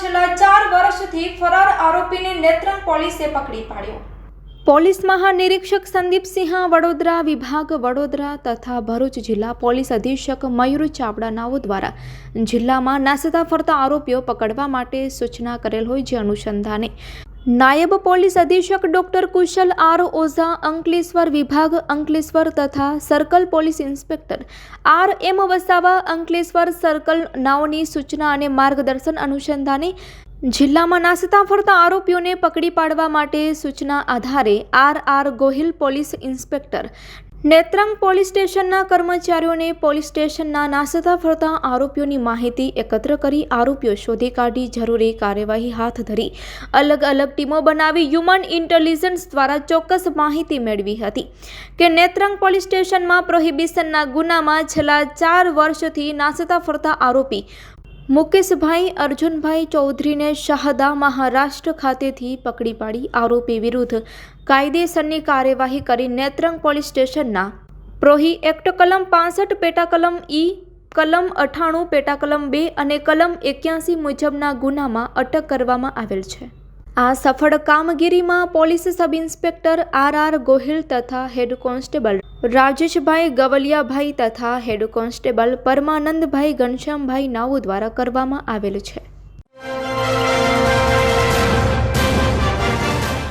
છેલ્લા ચાર વર્ષથી ફરાર આરોપીને નેત્રંગ પોલીસે પકડી પાડ્યો. પોલીસ મહાનિરીક્ષક સંદીપસિંહ વડોદરા વિભાગ વડોદરા તથા ભરૂચ જિલ્લા પોલીસ અધિક્ષક મયુર ચાવડા નાઓ દ્વારા જિલ્લામાં નાસતા ફરતા આરોપીઓ પકડવા માટે સૂચના કરેલ હોય જે અનુસંધાને નાયબ પોલીસ અધિક્ષક ડોક્ટર કુશલ આર ઓઝા, અંકલેશ્વર વિભાગ, અંકલેશ્વર તથા circle police inspector R M Vasava, Ankleshwar circle નાઓની સૂચના અને માર્ગદર્શન અનુસંધાને જિલ્લામાં નાસતા ફરતા આરોપીઓને પકડી પાડવા માટે સૂચના આધારે R R Gohil police inspector, Netrang police સ્ટેશનના કર્મચારીઓને પોલીસ સ્ટેશનના નાસતા ફરતા આરોપીઓની માહિતી એકત્ર કરી આરોપીઓ શોધી કાઢી જરૂરી કાર્યવાહી હાથ ધરી. અલગ અલગ ટીમો બનાવી હ્યુમન ઇન્ટેલિજન્સ દ્વારા ચોક્કસ માહિતી મેળવી હતી કે નેત્રંગ પોલીસ સ્ટેશનમાં પ્રોહિબિશનના ગુનામાં છેલ્લા ચાર વર્ષથી નાસતા ફરતા આરોપી મુકેશભાઈ, અર્જુનભાઈ ચૌધરીને શાહદા મહારાષ્ટ્ર ખાતેથી પકડી પાડી આરોપી વિરુદ્ધ કાયદેસરની કાર્યવાહી કરી નેત્રંગ પોલીસ સ્ટેશનના પ્રોહી એક્ટ કલમ પાસઠ પેટા ઈ, કલમ અઠ્ઠાણું પેટા કલમ બે અને કલમ એક્યાસી મુજબના ગુનામાં અટક કરવામાં આવેલ છે. આ સફળ કામગીરીમાં police sub inspector R R Gohil તથા હેડ કોન્સ્ટેબલ રાજેશભાઈ ગવલિયાભાઈ તથા હેડ કોન્સ્ટેબલ પરમાનંદભાઈ ઘનશ્યામભાઈ નાઉ દ્વારા કરવામાં આવેલ છે.